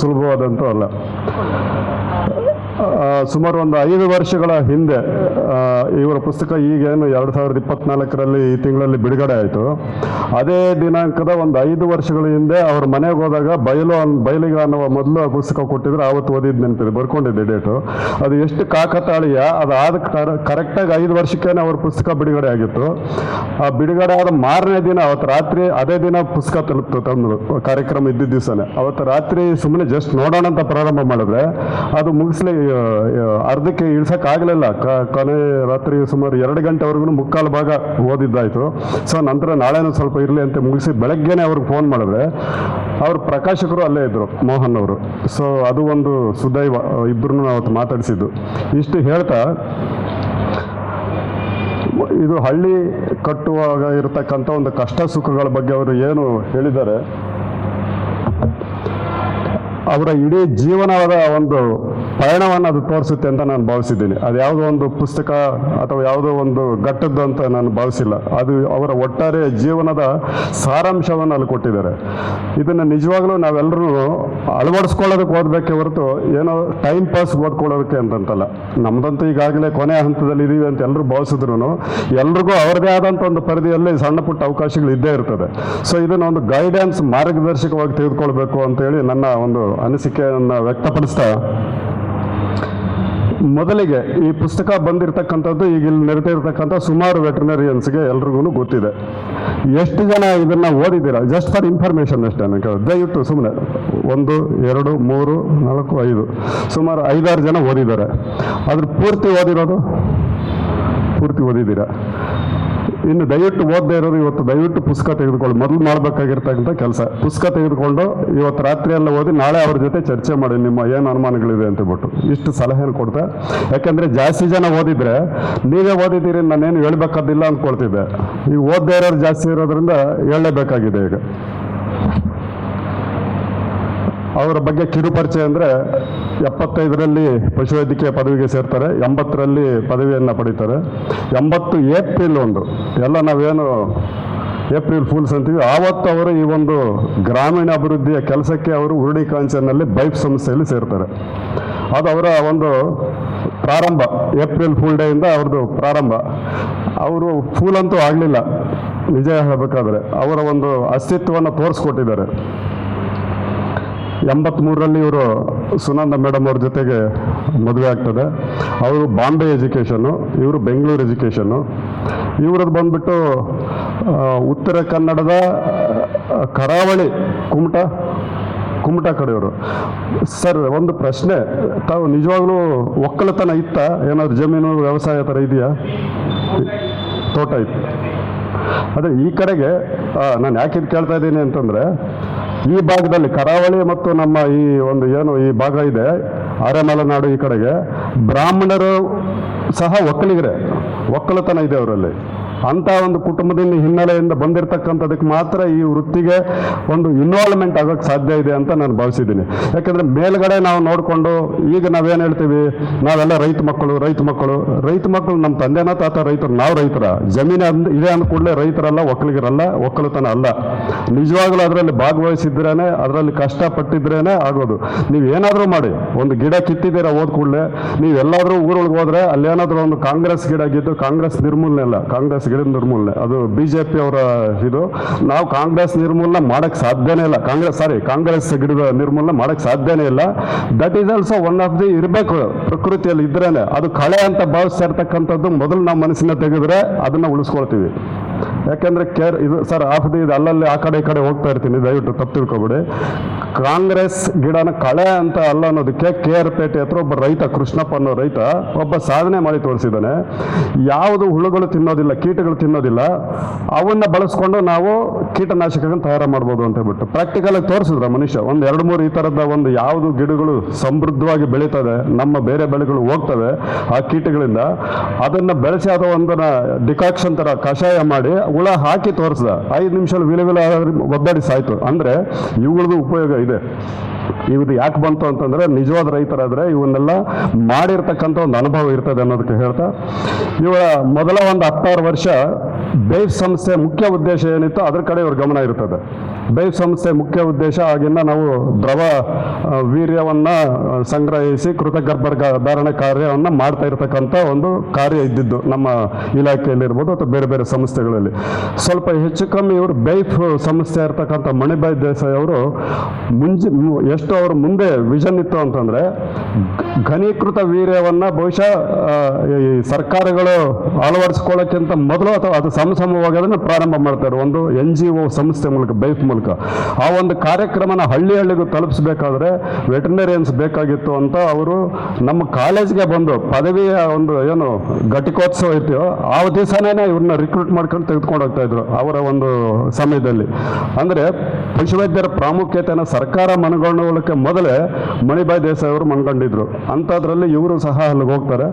ಸುಲಭವಾದಂತೂ ಅಲ್ಲ. ಆ, ಸುಮಾರು ಒಂದು ಐದು ವರ್ಷಗಳ ಹಿಂದೆ ಇವರ ಪುಸ್ತಕ ಈಗೇನು ಎರಡು ಸಾವಿರದ ಇಪ್ಪತ್ನಾಲ್ಕರಲ್ಲಿ ಈ ತಿಂಗಳಲ್ಲಿ ಬಿಡುಗಡೆ ಆಯಿತು. ಅದೇ ದಿನಾಂಕದ ಒಂದು ಐದು ವರ್ಷಗಳ ಹಿಂದೆ ಅವ್ರ ಮನೆಗೆ ಹೋದಾಗ ಬಯಲು ಅನ್, ಬಯಲಿಗೆ ಅನ್ನುವ ಮೊದಲು ಆ ಪುಸ್ತಕ ಕೊಟ್ಟಿದ್ರು, ಆವತ್ತು ಓದಿದ್ದು ನೆನಪಿದೆ, ಬರ್ಕೊಂಡಿದ್ದೆ ಡೇಟು. ಅದು ಎಷ್ಟು ಕಾಕತಾಳೀಯ, ಅದು ಆದ ಕರೆಕ್ಟಾಗಿ ಐದು ವರ್ಷಕ್ಕೇನೆ ಅವ್ರ ಪುಸ್ತಕ ಬಿಡುಗಡೆ ಆಗಿತ್ತು. ಆ ಬಿಡುಗಡೆ ಆದ ಮಾರನೇ ದಿನ, ಅವತ್ತು ರಾತ್ರಿ ಅದೇ ದಿನ ಪುಸ್ತಕ ತಲುಪ್ತು ತಂದು, ಕಾರ್ಯಕ್ರಮ ಇದ್ದಿದ್ದ ದಿವಸನೇ. ಅವತ್ತು ರಾತ್ರಿ ಸುಮ್ಮನೆ ಜಸ್ಟ್ ನೋಡೋಣ ಅಂತ ಪ್ರಾರಂಭ ಮಾಡಿದ್ರೆ, ಅದು ಮುಗಿಸ್ಲಿ ಅರ್ಧಕ್ಕೆ ಇಳಿಸೋಕ್ಕಾಗಲಿಲ್ಲ. ಕೊನೆ ರಾತ್ರಿ ಸುಮಾರು ಎರಡು ಗಂಟೆವರೆಗೂ ಮುಕ್ಕಾಲು ಭಾಗ ಓದಿದ್ದಾಯ್ತು. ಸೊ, ನಂತರ ನಾಳೆನೂ ಸ್ವಲ್ಪ ಇರಲಿ ಅಂತ ಮುಗಿಸಿ ಬೆಳಗ್ಗೆನೆ ಅವ್ರಿಗೆ ಫೋನ್ ಮಾಡಿದ್ರೆ ಅವ್ರ ಪ್ರಕಾಶಕರು ಅಲ್ಲೇ ಇದ್ರು, ಮೋಹನ್ ಅವರು. ಸೊ, ಅದು ಒಂದು ಸುದೈವ ಇಬ್ಬರನ್ನು ಅವತ್ತು ಮಾತಾಡಿಸಿದ್ದು. ಇಷ್ಟು ಹೇಳ್ತಾ, ಇದು ಹಳ್ಳಿ ಕಟ್ಟುವಾಗ ಇರತಕ್ಕಂಥ ಒಂದು ಕಷ್ಟ ಸುಖಗಳ ಬಗ್ಗೆ ಅವರು ಏನು ಹೇಳಿದ್ದಾರೆ, ಅವರ ಇಡೀ ಜೀವನದ ಒಂದು ಪಯಣವನ್ನು ಅದು ತೋರಿಸುತ್ತೆ ಅಂತ ನಾನು ಭಾವಿಸಿದ್ದೀನಿ. ಅದು ಯಾವುದೋ ಒಂದು ಪುಸ್ತಕ ಅಥವಾ ಯಾವುದೋ ಒಂದು ಘಟ್ಟದ್ದು ಅಂತ ನಾನು ಭಾವಿಸಿಲ್ಲ. ಅದು ಅವರ ಒಟ್ಟಾರೆ ಜೀವನದ ಸಾರಾಂಶವನ್ನು ಅಲ್ಲಿ ಕೊಟ್ಟಿದ್ದಾರೆ. ಇದನ್ನು ನಿಜವಾಗ್ಲೂ ನಾವೆಲ್ಲರೂ ಅಳವಡಿಸ್ಕೊಳ್ಳೋದಕ್ಕೆ ಓದಬೇಕೆ ಹೊರತು ಏನೋ ಟೈಮ್ ಪಾಸ್ ಓದ್ಕೊಳ್ಳೋದಕ್ಕೆ ಅಂತಂತಲ್ಲ. ನಮ್ದಂತೂ ಈಗಾಗಲೇ ಕೊನೆ ಹಂತದಲ್ಲಿ ಇದೀವಿ ಅಂತ ಎಲ್ಲರೂ ಭಾವಿಸಿದ್ರು ಎಲ್ರಿಗೂ ಅವರದೇ ಆದಂಥ ಒಂದು ಪರಿಧಿಯಲ್ಲಿ ಸಣ್ಣ ಪುಟ್ಟ ಅವಕಾಶಗಳು ಇದ್ದೇ ಇರ್ತದೆ. ಸೊ ಇದನ್ನು ಒಂದು ಗೈಡೆನ್ಸ್ ಮಾರ್ಗದರ್ಶಕವಾಗಿ ತೆಗೆದುಕೊಳ್ಬೇಕು ಅಂತೇಳಿ ನನ್ನ ಒಂದು ಅನಿಸಿಕೆಯನ್ನು ವ್ಯಕ್ತಪಡಿಸ್ತಾ ಮೊದಲಿಗೆ ಈ ಪುಸ್ತಕ ಬಂದಿರತಕ್ಕಂಥದ್ದು, ಈಗ ಇಲ್ಲಿ ನಡೀತಾ ಇರತಕ್ಕಂಥ ಸುಮಾರು ವೆಟರ್ನರಿಯನ್ಸ್ಗೆ ಎಲ್ರಿಗೂ ಗೊತ್ತಿದೆ. ಎಷ್ಟು ಜನ ಇದನ್ನ ಓದಿದ್ದೀರಾ? ಜಸ್ಟ್ ಫಾರ್ ಇನ್ಫಾರ್ಮೇಶನ್ ಅಷ್ಟೇ ನನಗೆ ದಯವಿಟ್ಟು ಸುಮ್ಮನೆ ಒಂದು, ಎರಡು, ಮೂರು, ನಾಲ್ಕು, ಐದು, ಸುಮಾರು ಐದಾರು ಜನ ಓದಿದ್ದಾರೆ. ಅದ್ರ ಪೂರ್ತಿ ಓದಿರೋದು? ಪೂರ್ತಿ ಓದಿದ್ದೀರಾ? ಇನ್ನು ದಯವಿಟ್ಟು ಓದದೇ ಇರೋರು ಇವತ್ತು ದಯವಿಟ್ಟು ಪುಸ್ತಕ ತೆಗೆದುಕೊಳ್ಳಿ. ಮೊದಲು ಮಾಡಬೇಕಾಗಿರ್ತಕ್ಕಂಥ ಕೆಲಸ. ಪುಸ್ತಕ ತೆಗೆದುಕೊಂಡು ಇವತ್ತು ರಾತ್ರಿ ಎಲ್ಲ ಓದಿ ನಾಳೆ ಅವ್ರ ಜೊತೆ ಚರ್ಚೆ ಮಾಡಿ ನಿಮ್ಮ ಏನು ಅನುಮಾನಗಳಿದೆ ಅಂತ ಹೇಳ್ಬಿಟ್ಟು ಇಷ್ಟು ಸಲಹೆನ ಕೊಡ್ತಾ. ಯಾಕೆಂದರೆ ಜಾಸ್ತಿ ಜನ ಓದಿದರೆ ನೀವೇ ಓದಿದ್ದೀರಿ ನಾನೇನು ಹೇಳ್ಬೇಕಾದಿಲ್ಲ ಅಂದ್ಕೊಳ್ತಿದ್ದೆ. ಈಗ ಓದದೇ ಇರೋರು ಜಾಸ್ತಿ ಇರೋದ್ರಿಂದ ಹೇಳಲೇಬೇಕಾಗಿದೆ ಈಗ. ಅವರ ಬಗ್ಗೆ ಕಿರುಪರಿಚಯ ಅಂದರೆ ಎಪ್ಪತ್ತೈದರಲ್ಲಿ ಪಶುವೈದ್ಯಕೀಯ ಪದವಿಗೆ ಸೇರ್ತಾರೆ, ಎಂಬತ್ತರಲ್ಲಿ ಪದವಿಯನ್ನು ಪಡೀತಾರೆ. ಎಂಬತ್ತು ಏಪ್ರಿಲ್ ಒಂದು. ಎಲ್ಲ ನಾವೇನು ಏಪ್ರಿಲ್ ಫೂಲ್ಸ್ ಅಂತೀವಿ. ಆವತ್ತು ಅವರು ಈ ಒಂದು ಗ್ರಾಮೀಣ ಅಭಿವೃದ್ಧಿಯ ಕೆಲಸಕ್ಕೆ ಅವರು ಉರುಳಿ ಕಾಂಚನಲ್ಲಿ ಬೈಪ್ ಸಂಸ್ಥೆಯಲ್ಲಿ ಸೇರ್ತಾರೆ. ಅದು ಅವರ ಒಂದು ಪ್ರಾರಂಭ. ಏಪ್ರಿಲ್ ಫೂಲ್ ಡೇಯಿಂದ ಅವ್ರದ್ದು ಪ್ರಾರಂಭ. ಅವರು ಫೂಲ್ ಅಂತೂ ಆಗಲಿಲ್ಲ. ನಿಜ ಹೇಳಬೇಕಾದ್ರೆ ಅವರ ಒಂದು ಅಸ್ತಿತ್ವವನ್ನು ತೋರಿಸ್ಕೊಟ್ಟಿದ್ದಾರೆ. ಎಂಬತ್ಮೂರರಲ್ಲಿ ಇವರು ಸುನಂದ ಮೇಡಮ್ ಅವ್ರ ಜೊತೆಗೆ ಮದುವೆ ಆಗ್ತದೆ. ಅವರು ಬಾಂಬೆ ಎಜುಕೇಷನ್ನು, ಇವರು ಬೆಂಗಳೂರು ಎಜುಕೇಷನ್ನು. ಇವ್ರದ್ದು ಬಂದ್ಬಿಟ್ಟು ಉತ್ತರ ಕನ್ನಡದ ಕರಾವಳಿ ಕುಮಟ ಕುಮಟ ಕಡೆಯವರು. ಸರ್, ಒಂದು ಪ್ರಶ್ನೆ. ತಾವು ನಿಜವಾಗ್ಲೂ ಒಕ್ಕಲತನ ಇತ್ತ? ಏನಾದ್ರು ಜಮೀನು ವ್ಯವಸಾಯ ಥರ ಇದೆಯಾ? ತೋಟ ಇತ್ತು. ಅದೇ, ಈ ಕಡೆಗೆ ನಾನು ಯಾಕೆ ಇದು ಕೇಳ್ತಾ ಇದ್ದೀನಿ ಅಂತಂದ್ರೆ ಈ ಭಾಗದಲ್ಲಿ ಕರಾವಳಿ ಮತ್ತು ನಮ್ಮ ಈ ಒಂದು ಏನು ಈ ಭಾಗ ಇದೆ, ಅರೆಮಲೆನಾಡು ಈ ಕಡೆಗೆ ಬ್ರಾಹ್ಮಣರು ಸಹ ಒಕ್ಕಲಿಗರೇ, ಒಕ್ಕಲತನ ಇದೆ ಅವರಲ್ಲಿ. ಅಂತ ಒಂದು ಕುಟುಂಬದಿಂದ ಹಿನ್ನೆಲೆಯಿಂದ ಬಂದಿರತಕ್ಕಂಥದಕ್ಕೆ ಮಾತ್ರ ಈ ವೃತ್ತಿಗೆ ಒಂದು ಇನ್ವಾಲ್ವ್ಮೆಂಟ್ ಆಗೋಕ್ಕೆ ಸಾಧ್ಯ ಇದೆ ಅಂತ ನಾನು ಭಾವಿಸಿದ್ದೀನಿ. ಯಾಕಂದ್ರೆ ಮೇಲ್ಗಡೆ ನಾವು ನೋಡಿಕೊಂಡು ಈಗ ನಾವೇನು ಹೇಳ್ತೀವಿ, ನಾವೆಲ್ಲ ರೈತ ಮಕ್ಕಳು ರೈತ ಮಕ್ಕಳು. ರೈತ ಮಕ್ಕಳು ನಮ್ಮ ತಂದೆನ ತಾತ ರೈತರು, ನಾವು ರೈತರ. ಜಮೀನು ಅಂದ್, ಇದೆ ಅಂದ ಕೂಡಲೇ ರೈತರಲ್ಲ, ಒಕ್ಕಲಿಗರಲ್ಲ, ಒಕ್ಕಲುತನ ಅಲ್ಲ. ನಿಜವಾಗ್ಲೂ ಅದರಲ್ಲಿ ಭಾಗವಹಿಸಿದ್ರೇನೆ, ಅದರಲ್ಲಿ ಕಷ್ಟಪಟ್ಟಿದ್ರೇನೆ ಆಗೋದು. ನೀವು ಏನಾದರೂ ಮಾಡಿ, ಒಂದು ಗಿಡ ಕಿತ್ತಿದ್ದೀರಾ ಹೋದ ಕೂಡಲೇ, ನೀವೆಲ್ಲಾದರೂ ಊರೊಳಗೆ ಹೋದರೆ ಅಲ್ಲೇನಾದರೂ ಒಂದು ಕಾಂಗ್ರೆಸ್ ಗಿಡ ಗೆದ್ದು ಕಾಂಗ್ರೆಸ್ ನಿರ್ಮೂಲನೆ ಅಲ್ಲ. ಕಾಂಗ್ರೆಸ್ ಗಿಡದ ನಿರ್ಮೂಲನೆ. ಅದು ಬಿ ಜೆ ಪಿ ಅವರ ಇದು. ನಾವು ಕಾಂಗ್ರೆಸ್ ನಿರ್ಮೂಲನೆ ಮಾಡಕ್ ಸಾಧ್ಯನೇ ಇಲ್ಲ. ಕಾಂಗ್ರೆಸ್ ಸಾರಿ ಕಾಂಗ್ರೆಸ್ ಗಿಡದ ನಿರ್ಮೂಲನೆ ಮಾಡಕ್ ಸಾಧ್ಯನೇ ಇಲ್ಲ. That is also one of the ಇರಬೇಕು ಪ್ರಕೃತಿಯಲ್ಲಿ ಇದ್ರೇನೆ. ಅದು ಕಳೆ ಅಂತ ಭಾವಿಸ್ತಾ ಇರ್ತಕ್ಕಂಥದ್ದು ಮೊದಲು ನಾವು ಮನಸ್ಸಿನ ತೆಗೆದ್ರೆ ಅದನ್ನ ಉಳಿಸ್ಕೊಳ್ತೀವಿ. ಯಾಕಂದ್ರೆ ಕೇರ್ ಇದು ಸರ್ ಆಫ್ ದಿ ಇದು ಅಲ್ಲಲ್ಲಿ ಆ ಕಡೆ ಈ ಕಡೆ ಹೋಗ್ತಾ ಇರ್ತೀನಿ, ದಯವಿಟ್ಟು ತಪ್ಪು ತಿಳ್ಕೊಬೇಡಿ. ಕಾಂಗ್ರೆಸ್ ಗಿಡನ ಕಳೆ ಅಂತ ಅಲ್ಲ ಅನ್ನೋದಕ್ಕೆ ಕೆ ಆರ್ ಪೇಟೆ ಹತ್ರ ಒಬ್ಬ ರೈತ, ಕೃಷ್ಣಪ್ಪ ಅನ್ನೋ ರೈತ, ಒಬ್ಬ ಸಾಧನೆ ಮಾಡಿ ತೋರಿಸಿದ್ದಾನೆ. ಯಾವುದು ಹುಳುಗಳು ತಿನ್ನೋದಿಲ್ಲ, ಕೀಟಗಳು ತಿನ್ನೋದಿಲ್ಲ, ಅವನ್ನ ಬಳಸ್ಕೊಂಡು ನಾವು ಕೀಟನಾಶಕಗಳನ್ನ ತಯಾರು ಮಾಡ್ಬೋದು ಅಂತ ಹೇಳ್ಬಿಟ್ಟು. ಪ್ರಾಕ್ಟಿಕಲ್ ಆಗಿ ತೋರಿಸಿದ್ರ ಮನುಷ್ಯ, ಒಂದು ಎರಡು ಮೂರು ಈ ತರದ ಒಂದು ಯಾವುದು ಗಿಡಗಳು ಸಮೃದ್ಧವಾಗಿ ಬೆಳೀತದೆ, ನಮ್ಮ ಬೇರೆ ಬೆಳೆಗಳು ಹೋಗ್ತವೆ ಆ ಕೀಟಗಳಿಂದ, ಅದನ್ನ ಬೆಳೆಸಿ ಅದು ಒಂದನ್ನು ಡಿಕಾಕ್ಷನ್ ತರ ಕಷಾಯ ಮಾಡಿ ಹುಳ ಹಾಕಿ ತೋರಿಸ್ದ. ಐದು ನಿಮಿಷ ವಿಲ ವಿಲ ಒದ್ದಾಡಿ ಸಾಯ್ತು. ಅಂದ್ರೆ ಇವುಗಳದ್ದು ಉಪಯೋಗ ಇದೆ. ಇವ್ದು ಯಾಕೆ ಬಂತು ಅಂತಂದ್ರೆ ನಿಜವಾದ ರೈತರಾದರೆ ಇವನ್ನೆಲ್ಲ ಮಾಡಿರ್ತಕ್ಕಂಥ ಒಂದು ಅನುಭವ ಇರ್ತದೆ ಅನ್ನೋದಕ್ಕೆ ಹೇಳ್ತಾ. ಇವಳ ಮೊದಲ ಒಂದು ಹತ್ತಾರು ವರ್ಷ ಬೇಸ್ ಸಂಸ್ಥೆ ಮುಖ್ಯ ಉದ್ದೇಶ ಏನಿತ್ತು ಅದ್ರ ಕಡೆ ಇವ್ರ ಗಮನ ಇರ್ತದೆ. ಬೇಫ್ ಸಂಸ್ಥೆ ಮುಖ್ಯ ಉದ್ದೇಶ ಆಗಿಂದ ನಾವು ದ್ರವ ವೀರ್ಯವನ್ನು ವೀರ್ಯವನ್ನ ಕೃತ ಸಂಗ್ರಹಿಸಿ ಕೃತಗರ್ಭ ಧಾರಣೆ ಕಾರ್ಯವನ್ನು ಮಾಡ್ತಾ ಇರತಕ್ಕಂಥ ಒಂದು ಕಾರ್ಯ ಇದ್ದಿದ್ದು ನಮ್ಮ ಇಲಾಖೆಯಲ್ಲಿರ್ಬೋದು ಅಥವಾ ಬೇರೆ ಬೇರೆ ಸಂಸ್ಥೆಗಳಲ್ಲಿ. ಸ್ವಲ್ಪ ಹೆಚ್ಚು ಕಮ್ಮಿ ಇವರು ಬೈಫ್ ಸಂಸ್ಥೆ ಇರ್ತಕ್ಕಂಥ ಮಣಿಬಾಯ್ ದೇಸಾಯಿ ಅವರು ಮುಂಜಿ, ಎಷ್ಟು ಅವ್ರ ಮುಂದೆ ವಿಷನ್ ಇತ್ತು ಅಂತಂದ್ರೆ, ಘನೀಕೃತ ವೀರ್ಯವನ್ನ ಬಹುಶಃ ಈ ಸರ್ಕಾರಗಳು ಅಳವಡಿಸ್ಕೊಳ್ಳೋಕ್ಕಿಂತ ಮೊದಲು ಅಥವಾ ಅದು ಸಮಸಮವಾಗಿ ಅದನ್ನು ಪ್ರಾರಂಭ ಮಾಡ್ತಾರೆ ಒಂದು ಎನ್ ಜಿ ಒ ಸಂಸ್ಥೆ ಮೂಲಕ ಬೈಫ್ ಮೂಲಕ. ಆ ಒಂದು ಕಾರ್ಯಕ್ರಮನ ಹಳ್ಳಿ ಹಳ್ಳಿಗೂ ತಲುಪಿಸ್ಬೇಕಾದ್ರೆ ವೆಟರ್ನರಿಯನ್ಸ್ ಬೇಕಾಗಿತ್ತು ಅಂತ ಅವರು ನಮ್ಮ ಕಾಲೇಜ್ಗೆ ಬಂದು ಪದವಿಯ ಒಂದು ಏನು ಘಟಿಕೋತ್ಸವ ಇತ್ತು ಆ ದಿವಸನೇ ಇವ್ರನ್ನ ರಿಕ್ರೂಟ್ ಮಾಡ್ಕೊಂಡು ತೆಗೆದುಕೊಂಡು ಹೋಗ್ತಾ ಇದ್ರು ಅವರ ಒಂದು ಸಮಯದಲ್ಲಿ. ಅಂದರೆ ಪಶುವೈದ್ಯರ ಪ್ರಾಮುಖ್ಯತೆಯನ್ನು ಸರ್ಕಾರ ಮನಗೊಳ್ಳುವುದಕ್ಕೆ ಮೊದಲೇ ಮಣಿಬಾಯಿ ದೇಸಾಯಿ ಅವರು ಮನ್ಕೊಂಡಿದ್ರು ಅಂಥದ್ರಲ್ಲಿ ಇವರು ಸಹ ಅಲ್ಲಿಗೆ ಹೋಗ್ತಾರೆ.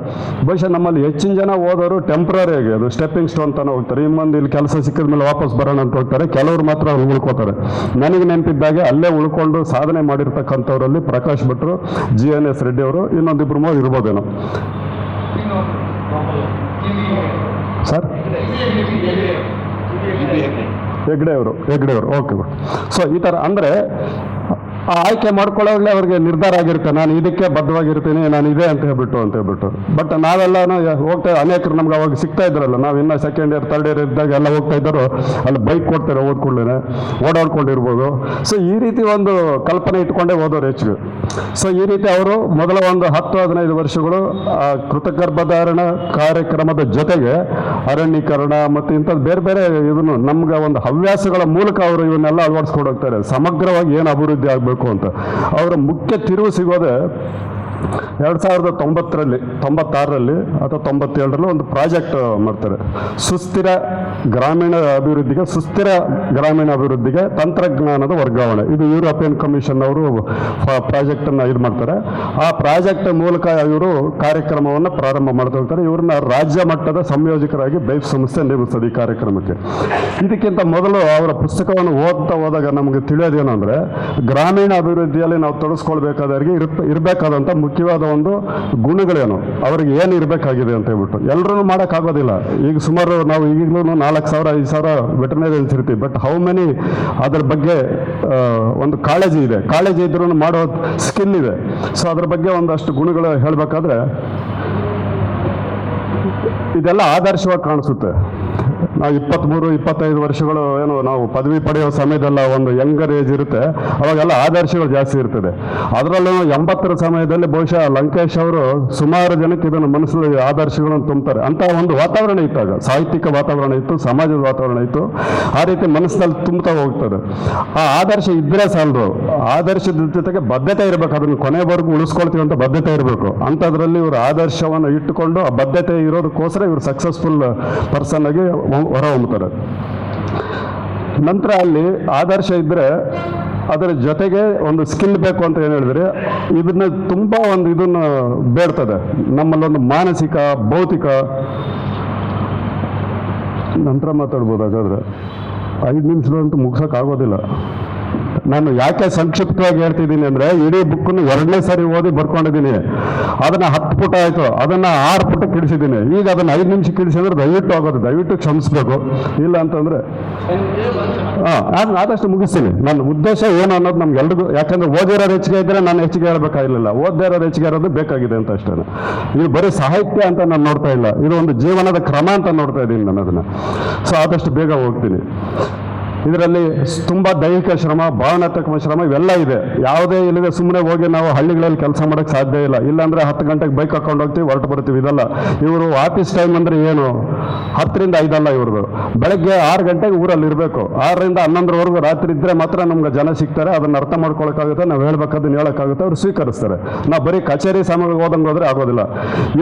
ಬಹುಶಃ ನಮ್ಮಲ್ಲಿ ಹೆಚ್ಚಿನ ಜನ ಓದೋರು ಟೆಂಪ್ರರಿ ಆಗಿ, ಅದು ಸ್ಟೆಪ್ಪಿಂಗ್ ಸ್ಟೋನ್ ತಾನೇ ಹೋಗ್ತಾರೆ. ಇನ್ನೊಂದು ಇಲ್ಲಿ ಕೆಲಸ ಸಿಕ್ಕಿದ ಮೇಲೆ ವಾಪಸ್ ಬರೋಣ ಅಂತ ಹೋಗ್ತಾರೆ. ಕೆಲವರು ಮಾತ್ರ ಅಲ್ಲಿ ಉಳ್ಕೋತಾರೆ. ನನಗೆ ನೆನಪಿದ್ದಾಗೆ ಅಲ್ಲೇ ಉಳ್ಕೊಂಡು ಸಾಧನೆ ಮಾಡಿರ್ತಕ್ಕಂಥವರಲ್ಲಿ ಪ್ರಕಾಶ್ ಭಟ್ರು, ಜಿ ಎನ್ ಎಸ್ ರೆಡ್ಡಿ ಅವರು ಇನ್ನೊಂದಿಬ್ರು ಮೂರು ಇರ್ಬೋದೇನೋ. ಸರ್? ಹೆಗ್ಡೆ ಅವರು ಹೆಗ್ಡೆ ಅವರು, ಓಕೆ. ಸೊ ಈ ಥರ ಅಂದರೆ ಆ ಆಯ್ಕೆ ಮಾಡ್ಕೊಳ್ಳೋವಾಗಲೇ ಅವ್ರಿಗೆ ನಿರ್ಧಾರ ಆಗಿರುತ್ತೆ. ನಾನು ಇದಕ್ಕೆ ಬದ್ಧವಾಗಿರ್ತೀನಿ, ನಾನು ಇದೆ ಅಂತ ಹೇಳ್ಬಿಟ್ಟು ಅಂತ ಹೇಳ್ಬಿಟ್ಟು. ಬಟ್ ನಾವೆಲ್ಲ ಹೋಗ್ತಾ, ಅನೇಕರು ನಮ್ಗೆ ಅವಾಗ ಸಿಗ್ತಾ ಇದ್ರಲ್ಲ. ನಾವು ಇನ್ನೂ ಸೆಕೆಂಡ್ ಇಯರ್ ಥರ್ಡ್ ಇಯರ್ ಇದ್ದಾಗ ಎಲ್ಲ ಹೋಗ್ತಾ ಇದ್ದರು. ಅಲ್ಲಿ ಬೈಕ್ ಕೊಡ್ತಾರೆ ಓದ್ಕೊಳ್ಳೇನೆ ಓಡಾಡ್ಕೊಂಡಿರ್ಬೋದು. ಸೊ ಈ ರೀತಿ ಒಂದು ಕಲ್ಪನೆ ಇಟ್ಕೊಂಡೇ ಓದೋರು ಹೆಚ್ಚು. ಸೊ ಈ ರೀತಿ ಅವರು ಮೊದಲ ಒಂದು ಹತ್ತು, ಹದಿನೈದು ವರ್ಷಗಳು, ಆ ಕೃತ ಗರ್ಭಧಾರಣ ಕಾರ್ಯಕ್ರಮದ ಜೊತೆಗೆ ಅರಣ್ಯೀಕರಣ ಮತ್ತು ಇಂಥದ್ದು ಬೇರೆ ಬೇರೆ ಇದನ್ನು ನಮ್ಗೆ ಒಂದು ಹವ್ಯಾಸಗಳ ಮೂಲಕ ಅವರು ಇವನ್ನೆಲ್ಲ ಅಳವಡಿಸ್ಕೊಂಡು ಹೋಗ್ತಾರೆ. ಸಮಗ್ರವಾಗಿ ಏನು ಅಭಿವೃದ್ಧಿ ಆಗಬೇಕು? ಅಂತ. ಅವರ ಮುಖ್ಯ ತಿರುವು ಸಿಗೋದೆ ಎರಡು ಸಾವಿರದ ತೊಂಬತ್ತರಲ್ಲಿ, ತೊಂಬತ್ತಾರರಲ್ಲಿ ಅಥವಾ ತೊಂಬತ್ತೇಳರಲ್ಲಿ ಒಂದು ಪ್ರಾಜೆಕ್ಟ್ ಮಾಡ್ತಾರೆ. ಸುಸ್ಥಿರ ಗ್ರಾಮೀಣ ಅಭಿವೃದ್ಧಿಗೆ, ಸುಸ್ಥಿರ ಗ್ರಾಮೀಣ ಅಭಿವೃದ್ಧಿಗೆ ತಂತ್ರಜ್ಞಾನದ ವರ್ಗಾವಣೆ. ಇದು ಯುರೋಪಿಯನ್ ಕಮಿಷನ್ ಅವರು ಪ್ರಾಜೆಕ್ಟನ್ನು ಇದು ಮಾಡ್ತಾರೆ. ಆ ಪ್ರಾಜೆಕ್ಟ್ ಮೂಲಕ ಇವರು ಕಾರ್ಯಕ್ರಮವನ್ನು ಪ್ರಾರಂಭ ಮಾಡ್ತಾ ಹೋಗ್ತಾರೆ ಇವ್ರನ್ನ ರಾಜ್ಯ ಮಟ್ಟದ ಸಂಯೋಜಕರಾಗಿ ಬೈಕ್ ಸಂಸ್ಥೆ ನೇಮಿಸ್ತದೆ ಈ ಕಾರ್ಯಕ್ರಮಕ್ಕೆ. ಇದಕ್ಕಿಂತ ಮೊದಲು ಅವರ ಪುಸ್ತಕವನ್ನು ಓದ್ತಾ ಹೋದಾಗ ನಮಗೆ ತಿಳಿಯೋದೇನೆಂದ್ರೆ, ಗ್ರಾಮೀಣ ಅಭಿವೃದ್ಧಿಯಲ್ಲಿ ನಾವು ತೊಡಗಿಸ್ಕೊಳ್ಬೇಕಾದವರಿಗೆ ಇರ್ ಇರಬೇಕಾದಂಥ ಮುಖ್ಯವಾದ ಒಂದು ಗುಣಗಳೇನು? ಅವರಿಗೆ ಏನು ಇರಬೇಕಾಗಿದೆ ಅಂತ ಹೇಳ್ಬಿಟ್ಟು. ಎಲ್ಲರೂ ಮಾಡೋಕ್ಕಾಗೋದಿಲ್ಲ. ಈಗ ಸುಮಾರು ನಾವು ಈಗಲೂ ನಾಲ್ಕು ಸಾವಿರ, ಐದು ಸಾವಿರ ವೆಟರ್ನರಿಯನ್ಸ್ ಇರ್ತೀವಿ. ಬಟ್ ಹೌ ಮೆನಿ ಅದ್ರ ಬಗ್ಗೆ ಒಂದು ಕಾಳಜಿ ಇದೆ. ಕಾಳಜಿ ಇದ್ರೂ ಮಾಡೋ ಸ್ಕಿಲ್ ಇದೆ. ಸೊ ಅದ್ರ ಬಗ್ಗೆ ಒಂದಷ್ಟು ಗುಣಗಳು ಹೇಳಬೇಕಾದ್ರೆ, ಇದೆಲ್ಲ ಆದರ್ಶವಾಗಿ ಕಾಣಿಸುತ್ತೆ. ನಾವು ಇಪ್ಪತ್ತ್ಮೂರು ಇಪ್ಪತ್ತೈದು ವರ್ಷಗಳು ಏನು ನಾವು ಪದವಿ ಪಡೆಯೋ ಸಮಯದಲ್ಲ ಒಂದು ಯಂಗರ್ ಏಜ್ ಇರುತ್ತೆ. ಅವಾಗೆಲ್ಲ ಆದರ್ಶಗಳು ಜಾಸ್ತಿ ಇರ್ತದೆ. ಅದರಲ್ಲೂ ಎಂಬತ್ತರ ಸಮಯದಲ್ಲಿ ಬಹುಶಃ ಲಂಕೇಶ್ ಅವರು ಸುಮಾರು ಜನಕ್ಕೆ ಇದನ್ನು ಮನಸ್ಸಲ್ಲಿ ಆದರ್ಶಗಳನ್ನು ತುಂಬ್ತಾರೆ. ಅಂತ ಒಂದು ವಾತಾವರಣ ಇತ್ತಾಗ ಸಾಹಿತ್ಯಿಕ ವಾತಾವರಣ ಇತ್ತು, ಸಮಾಜದ ವಾತಾವರಣ ಇತ್ತು. ಆ ರೀತಿ ಮನಸ್ಸಲ್ಲಿ ತುಂಬ್ತಾ ಹೋಗ್ತದೆ. ಆ ಆದರ್ಶ ಇದ್ರೆ ಸಾಲದು. ಆದರ್ಶದ ಜೊತೆಗೆ ಬದ್ಧತೆ ಇರಬೇಕು. ಅದನ್ನು ಕೊನೆವರೆಗೂ ಉಳಿಸ್ಕೊಳ್ತೀವಿ ಅಂತ ಬದ್ಧತೆ ಇರಬೇಕು. ಅಂಥದ್ರಲ್ಲಿ ಇವರು ಆದರ್ಶವನ್ನು ಇಟ್ಟುಕೊಂಡು ಆ ಬದ್ಧತೆ ಇರೋದಕ್ಕೋಸ್ಕರ ಇವರು ಸಕ್ಸಸ್ಫುಲ್ ಪರ್ಸನ್ ಆಗಿ ಹೊ- ಹೊರಹೊಮ್ಮುತ್ತಾರೆ ನಂತರ ಅಲ್ಲಿ ಆದರ್ಶ ಇದ್ದರೆ ಅದರ ಜೊತೆಗೆ ಒಂದು ಸ್ಕಿಲ್ ಬೇಕು ಅಂತ ಏನು ಹೇಳಿದ್ರೆ, ಇದನ್ನ ತುಂಬ ಒಂದು ಇದನ್ನು ಬೇಡ್ತದೆ. ನಮ್ಮಲ್ಲೊಂದು ಮಾನಸಿಕ, ಭೌತಿಕ. ನಂತರ ಮಾತಾಡ್ಬೋದು ಹಾಗಾದ್ರೆ ಐದು ನಿಮಿಷದಂತೂ ಮುಗ್ಸೋಕ್ಕಾಗೋದಿಲ್ಲ ನಾನು ಯಾಕೆ ಸಂಕ್ಷಿಪ್ತವಾಗಿ ಹೇಳ್ತಿದ್ದೀನಿ ಅಂದರೆ ಇಡೀ ಬುಕ್ಕನ್ನು ಎರಡನೇ ಸಾರಿ ಓದಿ ಬರ್ಕೊಂಡಿದ್ದೀನಿ. ಅದನ್ನು ಹತ್ತು ಪುಟ ಆಯಿತು. ಅದನ್ನು ಆರು ಪುಟ ಕಿಡಿಸಿದ್ದೀನಿ. ಈಗ ಅದನ್ನು ಐದು ನಿಮಿಷ ಕಿಡಿಸಿದ್ರೆ ದಯವಿಟ್ಟು ಆಗೋದು, ದಯವಿಟ್ಟು ಕ್ಷಮಿಸ್ಬೇಕು. ಇಲ್ಲ ಅಂತಂದರೆ, ಹಾಂ ಆದಷ್ಟು ಮುಗಿಸ್ತೀನಿ. ನನ್ನ ಉದ್ದೇಶ ಏನು ಅನ್ನೋದು ನಮ್ಗೆಲ್ರಿಗೂ ಯಾಕಂದ್ರೆ ಓದಿರೋರು ಹೆಚ್ಚಿಗೆ ಇದ್ದರೆ ನಾನು ಹೆಚ್ಚಿಗೆ ಹೇಳ್ಬೇಕಾಗಿಲ್ಲ ಓದದೇ ಇರೋರು ಹೆಚ್ಚಿಗೆ ಇರೋದು ಬೇಕಾಗಿದೆ ಅಂತ ಅಷ್ಟೇ ಇದು ಬರೀ ಸಾಹಿತ್ಯ ಅಂತ ನಾನು ನೋಡ್ತಾ ಇಲ್ಲ. ಇದು ಒಂದು ಜೀವನದ ಕ್ರಮ ಅಂತ ನೋಡ್ತಾ ಇದ್ದೀನಿ ನಾನು ಅದನ್ನು. ಸೊ ಆದಷ್ಟು ಬೇಗ ಹೋಗ್ತೀನಿ. ಇದರಲ್ಲಿ ತುಂಬ ದೈಹಿಕ ಶ್ರಮ, ಭಾವನಾತ್ಮಕ ಶ್ರಮ ಇವೆಲ್ಲ ಇದೆ. ಯಾವುದೇ ಇಲ್ಲದೆ ಸುಮ್ಮನೆ ಹೋಗಿ ನಾವು ಹಳ್ಳಿಗಳಲ್ಲಿ ಕೆಲಸ ಮಾಡೋಕ್ಕೆ ಸಾಧ್ಯ ಇಲ್ಲ. ಇಲ್ಲಾಂದರೆ ಹತ್ತು ಗಂಟೆಗೆ ಬೈಕ್ ಹಾಕೊಂಡು ಹೋಗ್ತೀವಿ, ಹೊರಟು ಬರ್ತೀವಿ. ಇದಲ್ಲ ಇವರು ಆಫೀಸ್ ಟೈಮ್ ಅಂದರೆ ಏನು? ಹತ್ತರಿಂದ ಐದಲ್ಲ ಇವ್ರದ್ದು. ಬೆಳಗ್ಗೆ ಆರು ಗಂಟೆಗೆ ಊರಲ್ಲಿ ಇರಬೇಕು. ಆರರಿಂದ ಹನ್ನೊಂದರವರೆಗೂ ರಾತ್ರಿ ಇದ್ದರೆ ಮಾತ್ರ ನಮ್ಗೆ ಜನ ಸಿಗ್ತಾರೆ. ಅದನ್ನು ಅರ್ಥ ಮಾಡ್ಕೊಳಕ್ಕಾಗುತ್ತೆ, ನಾವು ಹೇಳ್ಬೇಕಾದನ್ನ ಹೇಳೋಕ್ಕಾಗುತ್ತೆ. ಅವ್ರು ಸ್ವೀಕರಿಸ್ತಾರೆ. ನಾವು ಬರೀ ಕಚೇರಿ ಸಾಮಗ್ರಿ ಓದಂಗೆ ಹೋದರೆ ಆಗೋದಿಲ್ಲ.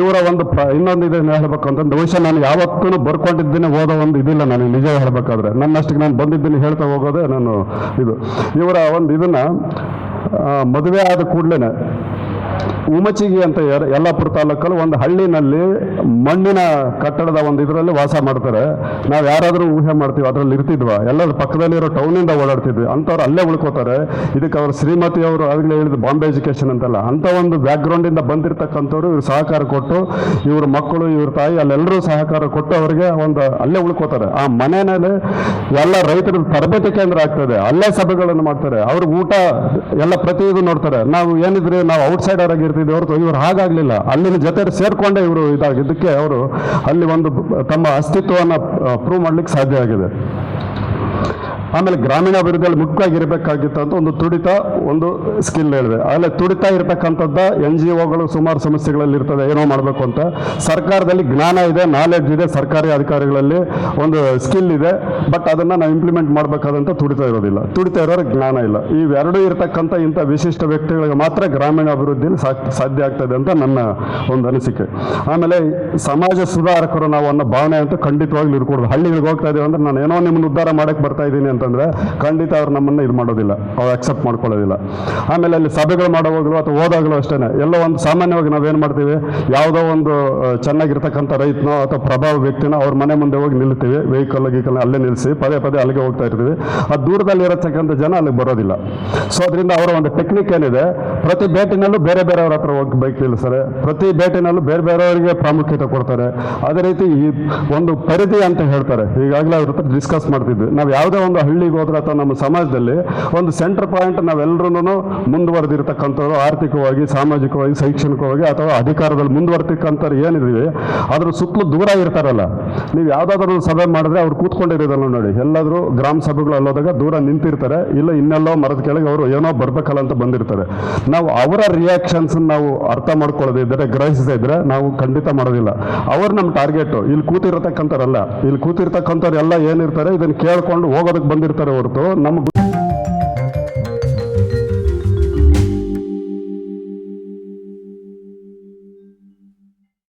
ಇವರ ಒಂದು ಪ್ರ, ಇನ್ನೊಂದು ಇದನ್ನು ಹೇಳಬೇಕು ಅಂತಂದ್ರೆ, ಬಹುಶಃ ನಾನು ಯಾವತ್ತೂ ಬರ್ಕೊಂಡಿದ್ದೇನೆ ಓದೋ ಒಂದು ಇದಿಲ್ಲ ನನಗೆ, ನಿಜ ಹೇಳಬೇಕಾದ್ರೆ. ನನ್ನಷ್ಟಕ್ಕೆ ನಾನು ಬಂದಿದ್ದೀನಿ ಹೇಳ್ತಾ ಹೋಗೋದೇ ನಾನು ಇದು. ಇವರ ಒಂದು ಇದನ್ನು ಮದುವೆ ಆದ ಕೂಡಲೇ ಉಮಚಿಗಿ ಅಂತ ಯಲ್ಲಾಪುರ ತಾಲೂಕಲ್ಲಿ ಒಂದು ಹಳ್ಳಿನಲ್ಲಿ ಮಣ್ಣಿನ ಕಟ್ಟಡದ ಒಂದು ಇದರಲ್ಲಿ ವಾಸ ಮಾಡ್ತಾರೆ. ನಾವು ಯಾರಾದರೂ ಊಹೆ ಮಾಡ್ತೀವಿ, ಅದರಲ್ಲಿ ಇರ್ತಿದ್ವ? ಎಲ್ಲರೂ ಪಕ್ಕದಲ್ಲಿರೋ ಟೌನಿಂದ ಓಡಾಡ್ತಿದ್ವಿ. ಅಂಥವ್ರು ಅಲ್ಲೇ ಉಳ್ಕೋತಾರೆ. ಇದಕ್ಕೆ ಅವ್ರ ಶ್ರೀಮತಿ ಅವರು ಆಗಲೇ ಹೇಳಿದ ಬಾಂಬೆ ಎಜುಕೇಶನ್ ಅಂತಲ್ಲ. ಅಂಥ ಒಂದು ಬ್ಯಾಕ್ಗ್ರೌಂಡಿಂದ ಬಂದಿರತಕ್ಕಂಥವ್ರು ಇವ್ರು ಸಹಕಾರ ಕೊಟ್ಟು, ಇವ್ರ ಮಕ್ಕಳು, ಇವ್ರ ತಾಯಿ ಅಲ್ಲೆಲ್ಲರೂ ಸಹಕಾರ ಕೊಟ್ಟು ಅವರಿಗೆ ಒಂದು ಅಲ್ಲೇ ಉಳ್ಕೋತಾರೆ. ಆ ಮನೆಯಲ್ಲಿ ಎಲ್ಲ ರೈತರ ತರಬೇತಿ ಕೇಂದ್ರ ಆಗ್ತದೆ ಅಲ್ಲೇ ಸಭೆಗಳನ್ನು ಮಾಡ್ತಾರೆ. ಅವ್ರ ಊಟ ಎಲ್ಲ ಪ್ರತಿಯೊಂದು ನೋಡ್ತಾರೆ. ನಾವು ಏನಿದ್ರೆ ನಾವು ಔಟ್ಸೈಡರ್ ಇರ್ತಿದ್ದೆ ಹೊರತು ಇವರು ಹಾಗಾಗಲಿಲ್ಲ. ಅಲ್ಲಿನ ಜೊತೆ ಸೇರ್ಕೊಂಡೆ ಇವರು ಇದಾಗಿದ್ದಕ್ಕೆ ಅವರು ಅಲ್ಲಿ ಒಂದು ತಮ್ಮ ಅಸ್ತಿತ್ವವನ್ನು ಪ್ರೂವ್ ಮಾಡ್ಲಿಕ್ಕೆ ಸಾಧ್ಯ ಆಗಿದೆ. ಆಮೇಲೆ ಗ್ರಾಮೀಣಾಭಿವೃದ್ಧಿಯಲ್ಲಿ ಮುಖ್ಯವಾಗಿರಬೇಕಾಗಿತ್ತು ಅಂತ ಒಂದು ತುಡಿತ, ಒಂದು ಸ್ಕಿಲ್ ಹೇಳಿದೆ. ಆಮೇಲೆ ತುಡಿತ ಇರತಕ್ಕಂಥದ್ದ ಎನ್ ಜಿ ಒಗಳು ಸುಮಾರು ಸಮಸ್ಯೆಗಳಲ್ಲಿ ಇರ್ತದೆ ಏನೋ ಮಾಡಬೇಕು ಅಂತ. ಸರ್ಕಾರದಲ್ಲಿ ಜ್ಞಾನ ಇದೆ ನಾಲೆಡ್ಜ್ ಇದೆ, ಸರ್ಕಾರಿ ಅಧಿಕಾರಿಗಳಲ್ಲಿ ಒಂದು ಸ್ಕಿಲ್ ಇದೆ. ಬಟ್ ಅದನ್ನು ನಾವು ಇಂಪ್ಲಿಮೆಂಟ್ ಮಾಡಬೇಕಾದಂಥ ತುಡಿತ ಇರೋದಿಲ್ಲ. ತುಡಿತ ಇರೋರಿಗೆ ಜ್ಞಾನ ಇಲ್ಲ. ಇವೆರಡೂ ಇರತಕ್ಕಂಥ ಇಂಥ ವಿಶಿಷ್ಟ ವ್ಯಕ್ತಿಗಳಿಗೆ ಮಾತ್ರ ಗ್ರಾಮೀಣ ಅಭಿವೃದ್ಧಿಯಲ್ಲಿ ಸಾಧ್ಯ ಆಗ್ತದೆ ಅಂತ ನನ್ನ ಒಂದು ಅನಿಸಿಕೆ. ಆಮೇಲೆ ಸಮಾಜ ಸುಧಾರಕರು ನಾವು ಅನ್ನೋ ಭಾವನೆ ಅಂತ ಖಂಡಿತವಾಗ್ಲೂ ಇರ್ಕೊಡೋದು ಹಳ್ಳಿಗಳಿಗೆ ಹೋಗ್ತಾ ಇದೀವಿ ಅಂದ್ರೆ ನಾನು ಏನೋ ನಿಮ್ಮನ್ನು ಉದ್ಧಾರ ಮಾಡಕ್ಕೆ ಬರ್ತಾ ಇದ್ದೀನಿ ಅಂತಂದ್ರೆ ಖಂಡಿತ ಅವ್ರು ನಮ್ಮನ್ನು ಇದು ಮಾಡೋದಿಲ್ಲ. ಅವ್ರು ಅಕ್ಸೆಪ್ಟ್ ಮಾಡ್ಕೊಳ್ಳೋದಿಲ್ಲ. ಆಮೇಲೆ ಅಲ್ಲಿ ಸಭೆಗಳು ಮಾಡೋವಾಗಲೂ ಅಥವಾ ಹೋದಾಗಲೂ ಅಷ್ಟೇ ಎಲ್ಲೋ ಒಂದು ಸಾಮಾನ್ಯವಾಗಿ ನಾವೇನು ಮಾಡ್ತೀವಿ, ಯಾವುದೋ ಒಂದು ಚೆನ್ನಾಗಿರ್ತಕ್ಕಂಥ ರೈತನೋ ಅಥವಾ ಪ್ರಭಾವ ವ್ಯಕ್ತಿನೋ ಅವ್ರ ಮನೆ ಮುಂದೆ ಹೋಗಿ ನಿಲ್ತೀವಿ ವೆಹಿಕಲ್ ಗೀಕಲ್ ಅಲ್ಲೇ ನಿಲ್ಲಿಸಿ ಪದೇ ಪದೇ ಅಲ್ಲಿಗೆ ಹೋಗ್ತಾ ಇರ್ತೀವಿ. ಆ ದೂರದಲ್ಲಿ ಇರತಕ್ಕಂಥ ಜನ ಅಲ್ಲಿಗೆ ಬರೋದಿಲ್ಲ. ಸೊ ಅದರಿಂದ ಅವರ ಒಂದು ಟೆಕ್ನಿಕ್ ಏನಿದೆ, ಪ್ರತಿ ಭೇಟಿನಲ್ಲೂ ಬೇರೆ ಬೇರೆಯವ್ರ ಹತ್ರ ಹೋಗಿ ಬೈಕ್ ನಿಲ್ಲಿಸ್ತಾರೆ ಪ್ರತಿ ಭೇಟಿನಲ್ಲೂ ಬೇರೆ ಬೇರೆಯವರಿಗೆ ಪ್ರಾಮುಖ್ಯತೆ ಕೊಡ್ತಾರೆ. ಅದೇ ರೀತಿ ಈ ಒಂದು ಪರಿಧಿ ಅಂತ ಹೇಳ್ತಾರೆ. ಈಗಾಗಲೇ ಅವ್ರ ಹತ್ರ ಡಿಸ್ಕಸ್ ಮಾಡ್ತಿದ್ವಿ. ನಾವು ಯಾವುದೇ ಒಂದು ಹಳ್ಳಿಗೆ ಹೋದ್ರೆ ಅಥವಾ ನಮ್ಮ ಸಮಾಜದಲ್ಲಿ ಒಂದು ಸೆಂಟರ್ ಪಾಯಿಂಟ್ ನಾವೆಲ್ಲರೂ ಮುಂದುವರೆದಿರ್ತಕ್ಕಂಥವ್ರು ಆರ್ಥಿಕವಾಗಿ, ಸಾಮಾಜಿಕವಾಗಿ, ಶೈಕ್ಷಣಿಕವಾಗಿ ಅಥವಾ ಅಧಿಕಾರದಲ್ಲಿ ಮುಂದುವರ್ತಕ್ಕಂಥವ್ರು ಏನಿದ್ದೀವಿ ಅದ್ರ ಸುತ್ತಲೂ ದೂರ ಇರ್ತಾರಲ್ಲ. ನೀವು ಯಾವುದಾದ್ರೂ ಸಭೆ ಮಾಡಿದ್ರೆ ಅವ್ರು ಕೂತ್ಕೊಂಡಿರೋದಲ್ಲ ನೋಡಿ. ಎಲ್ಲಾದರೂ ಗ್ರಾಮ ಸಭೆಗಳು ಅಲ್ಲೋದಾಗ ದೂರ ನಿಂತಿರ್ತಾರೆ, ಇಲ್ಲ ಇನ್ನೆಲ್ಲೋ ಮರದ ಕೆಳಗೆ ಅವರು ಏನೋ ಬರ್ಬೇಕಲ್ಲ ಅಂತ ಬಂದಿರ್ತಾರೆ. ನಾವು ಅವರ ರಿಯಾಕ್ಷನ್ಸ್ ನಾವು ಅರ್ಥ ಮಾಡ್ಕೊಳ್ಳೋದಿದ್ದರೆ ಗ್ರಹಿಸದೇ ಇದ್ರೆ ನಾವು ಖಂಡಿತ ಮಾಡೋದಿಲ್ಲ. ಅವ್ರು ನಮ್ಮ ಟಾರ್ಗೆಟ್ ಇಲ್ಲಿ ಕೂತಿರತಕ್ಕಂಥವ್ರಲ್ಲ. ಇಲ್ಲಿ ಕೂತಿರ್ತಕ್ಕಂಥವ್ರು ಎಲ್ಲ ಏನಿರ್ತಾರೆ, ಇದನ್ನು ಕೇಳ್ಕೊಂಡು ಹೋಗೋದಕ್ಕೆ ಬಂದಿರ್ತಾರೆ ಹೊರತು ನಮ್ಮ